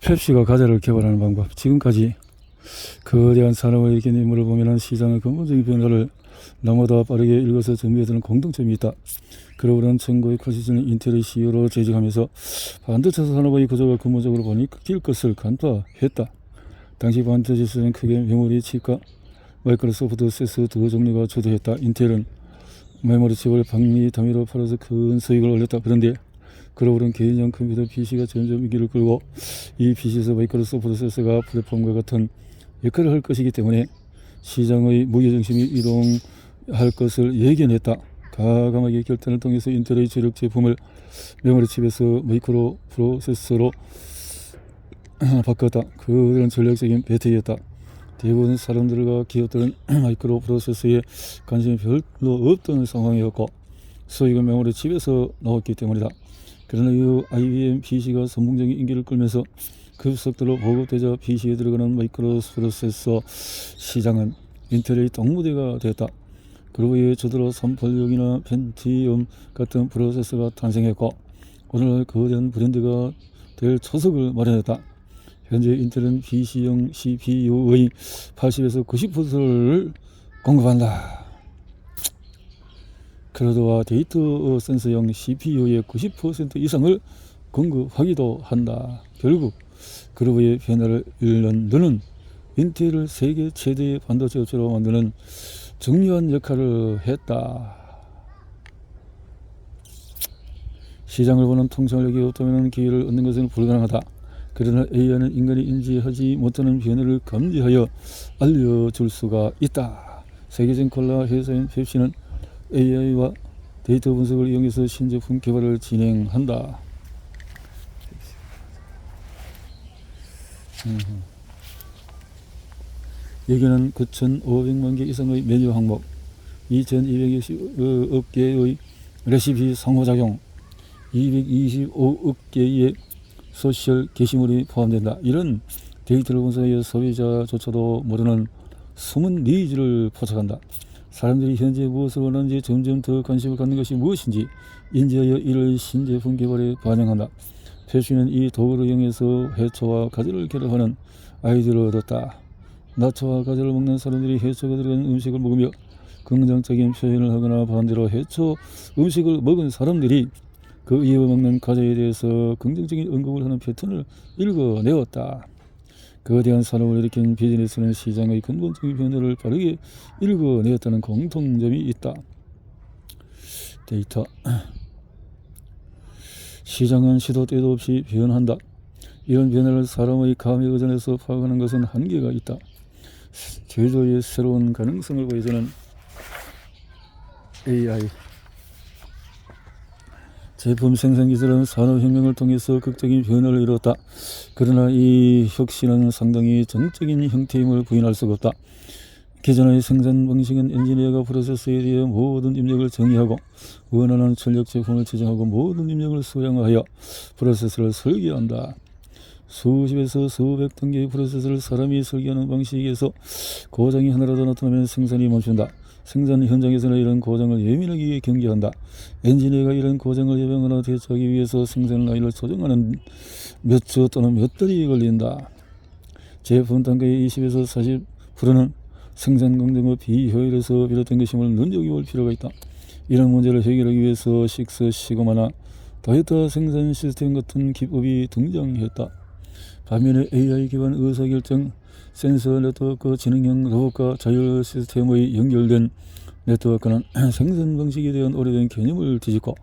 펩시가 과자를 개발하는 방법. 지금까지 거대한 일으킨 인물을 보면 시장의 근본적인 변화를 나보다 빠르게 읽어서 정리해두는 공통점이 있다. 그러고는 1980년 인텔의 CEO로 재직하면서 반도체 산업의 구조가 근본적으로 바뀔 것을 간파했다. 당시 반도체 시장은 크게 메모리 칩과 마이크로소프트 세스 두 종류가 주도했다. 인텔은 메모리 칩을 박리 단위로 팔아서 큰 수익을 올렸다. 그런데 그러고는 개인용 컴퓨터 PC가 점점 인기를 끌고 이 PC에서 마이크로소프트 세스가 플랫폼과 같은 역할을 할 것이기 때문에 시장의 무게중심이 이동할 것을 예견했다. 가감하게 결단을 통해서 인텔의 주력 제품을 메모리 칩에서 마이크로 프로세서로 바꿨다. 그런 전략적인 배팅이었다. 대부분 사람들과 기업들은 마이크로 프로세서에 관심이 별로 없던 상황이었고 수익은 메모리 칩에서 나왔기 때문이다. 그러나 이후 IBM PC가 선풍적인 인기를 끌면서 급속도로 보급되자 PC에 들어가는 마이크로 프로세서 시장은 인텔의 동무대가 되었다. 그로 이에 저들어 386이나 펜티엄 같은 프로세서가 탄생했고 오늘날 거대한 브랜드가 될 초석을 마련했다. 현재 인텔은 PC용 CPU의 80에서 90%를 공급한다. 클라우드와 데이터 센서용 CPU의 90% 이상을 공급하기도 한다. 결국 그로부의 변화를 일는 너는 인텔을 세계 최대의 반도체 업체로 만드는 중요한 역할을 했다. 시장을 보는 통찰력이 없다면 기회를 얻는 것은 불가능하다. 그러나 AI는 인간이 인지하지 못하는 변화를 감지하여 알려줄 수가 있다. 세계적 콜라 회사인 펩시는 AI와 데이터 분석을 이용해서 신제품 개발을 진행한다. 음. 여기는 9,500만 개 이상의 메뉴 항목, 2,260억 개의 레시피 상호작용, 225억 개의 소셜 게시물이 포함된다. 이런 데이터를 분석해 소비자조차도 모르는 숨은 니즈를 포착한다. 사람들이 현재 무엇을 원하는지 점점 더 관심을 갖는 것이 무엇인지 인지하여 이를 신제품 개발에 반영한다. 패션은 이 도구를 이용해서 해초와 가지를 결합하는 아이디어를 얻었다. 나초와 가지를 먹는 사람들이 해초가 들어간 음식을 먹으며 긍정적인 표현을 하거나 반대로 해초 음식을 먹은 사람들이 그 이어 먹는 과자에 대해서 긍정적인 언급을 하는 패턴을 읽어내었다. 거대한 산업을 일으킨 비즈니스는 시장의 근본적인 변화를 빠르게 읽어내었다는 공통점이 있다. 데이터 시장은 시도 때도 없이 변한다. 이런 변화를 사람의 감에 의존해서 파악하는 것은 한계가 있다. 제조의 새로운 가능성을 보여주는 AI 제품 생산 기술은 산업혁명을 통해서 극적인 변화를 이뤘다. 그러나 이 혁신은 상당히 정적인 형태임을 부인할 수가 없다. 기존의 생산 방식은 엔지니어가 프로세서에 대해 모든 입력을 정의하고 원하는 전력 제품을 지정하고 모든 입력을 수량하여 프로세서를 설계한다. 수십에서 수백 단계의 프로세서를 사람이 설계하는 방식에서 고장이 하나라도 나타나면 생산이 멈춘다. 생산 현장에서는 이런 고장을 예민하게 경계한다. 엔지니어가 이런 고장을 예방하거나 대처하기 위해서 생산 라인을 조정하는 몇 주 또는 몇 달이 걸린다. 제품 단가의 20에서 40%는 생산 공정의 비효율에서 비롯된 것임을 눈여겨볼 필요가 있다. 이런 문제를 해결하기 위해서 식스 시그마나 다이어트 생산 시스템 같은 기법이 등장했다. 반면에 AI 기반 의사결정, 센서 네트워크, 지능형 로봇과 자율 시스템의 연결된 네트워크는 생산 방식에 대한 오래된 개념을 뒤집고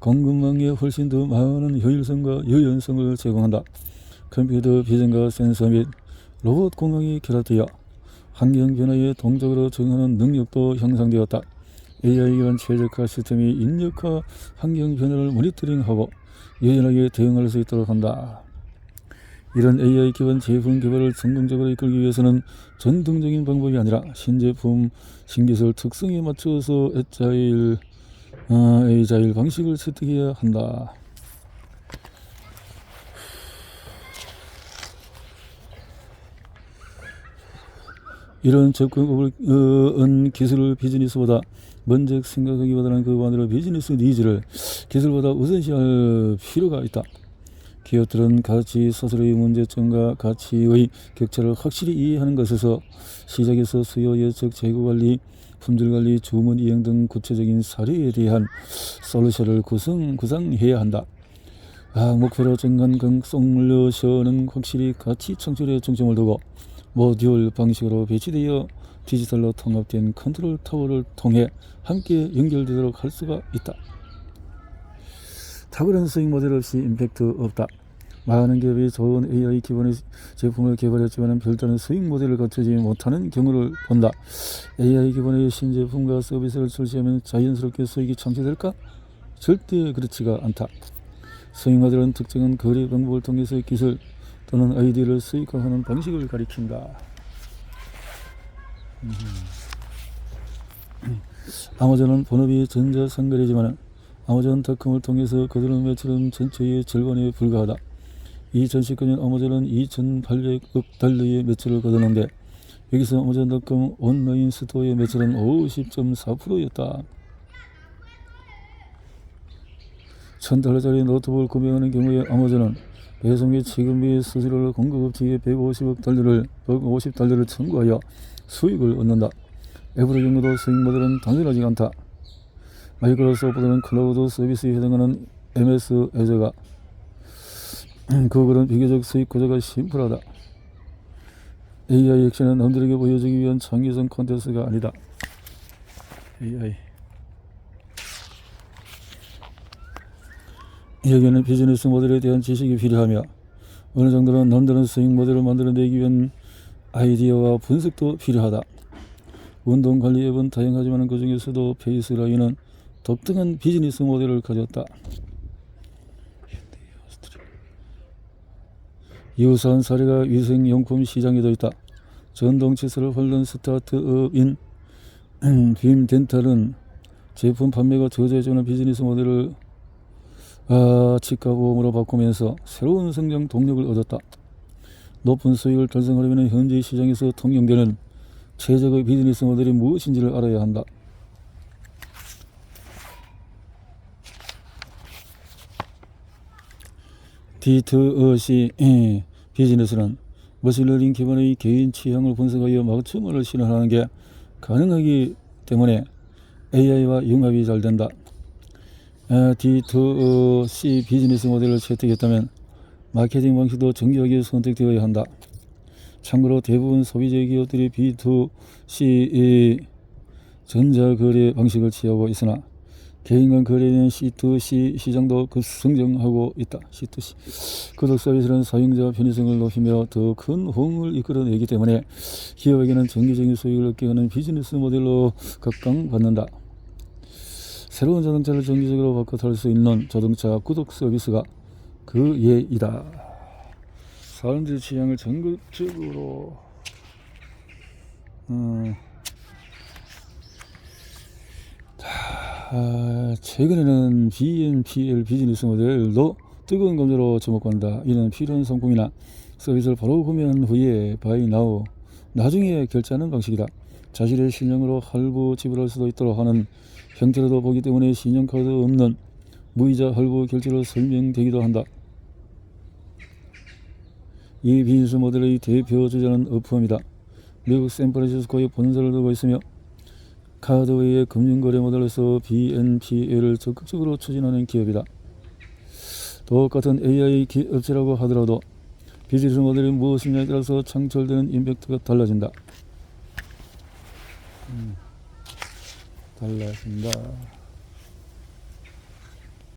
공급망에 훨씬 더 많은 효율성과 유연성을 제공한다. 컴퓨터 비전과 센서 및 로봇 공학이 결합되어 환경 변화에 동적으로 적응하는 능력도 형성되었다. AI 기반 최적화 시스템이 인력화 환경 변화를 모니터링하고 유연하게 대응할 수 있도록 한다. 이런 AI 기반 제품 개발을 성공적으로 이끌기 위해서는 전통적인 방법이 아니라 신제품, 신기술 특성에 맞춰서 에자일, 어, 에이자일 방식을 채택해야 한다. 이런 접근법을 어, 은 기술을 비즈니스보다 먼저 생각하기보다는 그 반대로 비즈니스 니즈를 기술보다 우선시할 필요가 있다. 기업들은 가치 서술의 문제점과 가치의 격차를 확실히 이해하는 것에서 시작에서 수요 예측 재고 관리 품질 관리 주문 이행 등 구체적인 사례에 대한 솔루션을 구성 구상해야 한다. 아, 목표로 정한 그 솔루션은 확실히 가치 창출에 중점을 두고 모듈 방식으로 배치되어 디지털로 통합된 컨트롤 타워를 통해 함께 연결되도록 할 수가 있다. 탁월한 수익 모델 없이 임팩트 없다. 많은 기업이 좋은 AI 기반의 제품을 개발했지만 별다른 수익 모델을 갖추지 못하는 경우를 본다. AI 기반의 신제품과 서비스를 출시하면 자연스럽게 수익이 창출될까? 절대 그렇지가 않다. 수익 모델은 특정한 거래 방법을 통해서 기술 또는 아이디어를 수익화하는 방식을 가리킨다. 음. 아마존은 본업이 전자상거래지만 아마존 닷컴을 통해서 거두는 매출은 전체의 절반에 불과하다. 2019년 아마존은 2,800억 달러의 매출을 거두는데 여기서 아마존 닷컴 온라인 스토어의 매출은 50.4%였다. 1000달러짜리 노트북을 구매하는 경우에 아마존은 배송 및 지급 및 수수료를 공급업체에 150억 달러를 150달러를 청구하여 수익을 얻는다. 애플의 경우도 수익 모델은 단순하지 않다. 마이크로소프트는 클라우드 서비스에 해당하는 MS 애저가 그거는 비교적 수익 구조가 심플하다. AI 액션은 남들에게 보여주기 위한 창의성 콘텐츠가 아니다. AI 여기는 비즈니스 모델에 대한 지식이 필요하며 어느 정도는 남다른 수익 모델을 만들어내기 위한 아이디어와 분석도 필요하다. 운동 관리 앱은 다양하지만 그 중에서도 페이스라인은 독특한 비즈니스 모델을 가졌다. 유사한 사례가 위생용품 시장에도 있다. 전동치수를 홀른 스타트업인 빔 덴탈은 제품 판매가 저조해지는 비즈니스 모델을 아, 치과보험으로 바꾸면서 새로운 성장 동력을 얻었다. 높은 수익을 달성하려면 현재 시장에서 통용되는 최적의 비즈니스 모델이 무엇인지를 알아야 한다. D2C 예, 비즈니스는 머신러닝 기반의 개인 취향을 분석하여 맞춤을 실현하는 게 가능하기 때문에 AI와 융합이 잘 된다. 아, D2C 비즈니스 모델을 채택했다면 마케팅 방식도 정교하게 선택되어야 한다. 참고로 대부분 소비자 기업들이 B2C 전자거래 방식을 취하고 있으나 개인 간 거래는 C2C 시장도 급성장하고 있다. C2C 구독 서비스는 사용자 편의성을 높이며 더 큰 호응을 이끌어내기 때문에 기업에게는 정기적인 수익을 얻게 하는 비즈니스 모델로 각광받는다. 새로운 자동차를 정기적으로 바꿔 탈 수 있는 자동차 구독 서비스가 그 예이다. 사람들의 취향을 전국적으로 음, 아, 최근에는 BNPL 비즈니스 모델도 뜨거운 감자로 주목한다. 이는 필요한 상품이나 서비스를 바로 구매한 후에 바이 나우 나중에 결제하는 방식이다. 자신의 신용으로 할부 지불할 수도 있도록 하는 형태로도 보기 때문에 신용카드 없는 무이자 할부 결제로 설명되기도 한다. 이 비즈니스 모델의 대표 주자는 어프입니다. 미국 샌프란시스코에 본사를 두고 있으며 카드 외의 금융거래 모델에서 BNPL을 적극적으로 추진하는 기업이다. 똑같은 AI 업체라고 하더라도 비즈니스 모델이 무엇이냐에 따라서 창출되는 임팩트가 달라진다. 음, 달라진다.